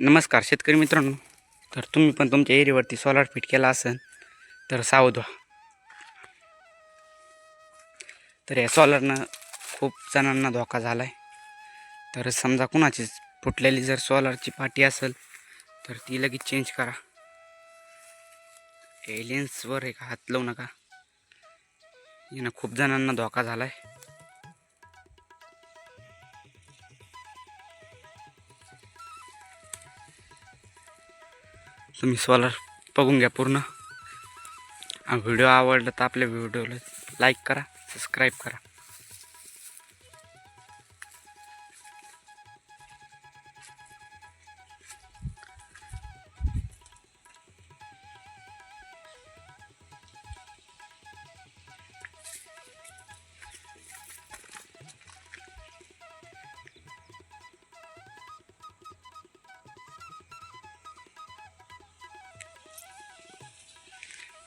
नमस्कार शेतकरी मित्रांनो. तर तुम्ही पण तुमच्या एरियावरती सोलार फिट केला असेल तर सावध व्हा. तर या सोलारनं खूप जणांना धोका झाला आहे तर समजा कुणाचीच फुटलेली जर सोलारची पाटी असेल तर ती लगेच चेंज करा. एलियन्सवर एक हात लावू नका. यानं खूप जणांना धोका झाला आहे तुम्ही सोलर बघून घ्या पूर्ण. हा व्हिडिओ आवडला तर आपल्या व्हिडिओला लाईक करा सबस्क्राईब करा.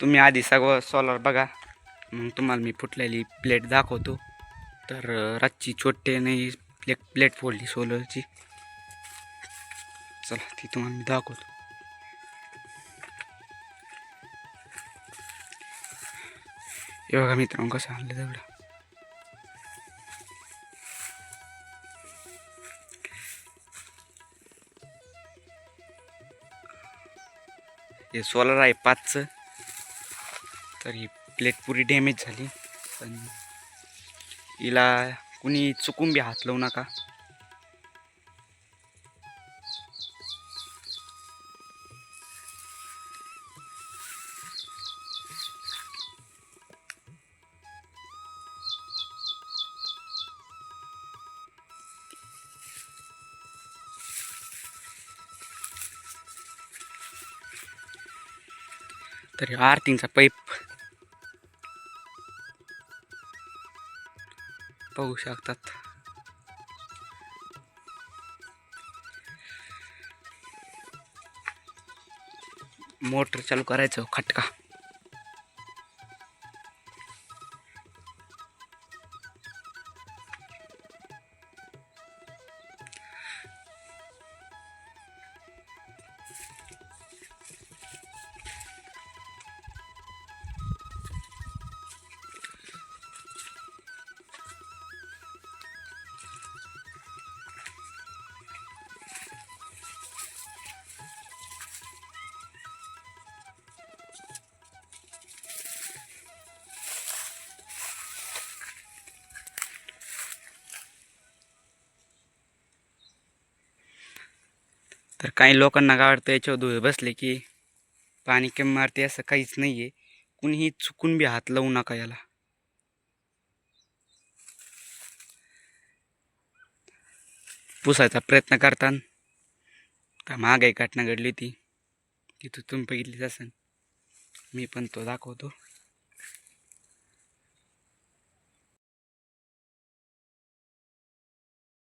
तुम्ही आधी सगळं सोलर बघा. मग तुम्हाला मी फुटलेली प्लेट दाखवतो. तर रातची छोटे नाही प्लेट प्लेट फोडली सोलरची चला ती तुम्हाला मी दाखवतो. हे बघा मित्रांनो कसं आणलं दगड. हे सोलर आहे पाचचं. तर ही प्लेट पुरी डॅमेज झाली. पण हिला कुणी चुकून बी हात लावू नका. तर ह्यो आर्थिंगचा पाईप बघू शकतात. मोटर चालू करायचं खटका. तर काही लोकांना काय वाटतं याच्यावर धुळे बसले की पाणी कमी मारते असं काहीच नाही आहे कुणीही चुकून बी हात लावू नका याला. पुसायचा प्रयत्न करताना. का महागाई घटना घडली होती. तिथं तुम्ही बघितलीच असेल. मी पण तो दाखवतो.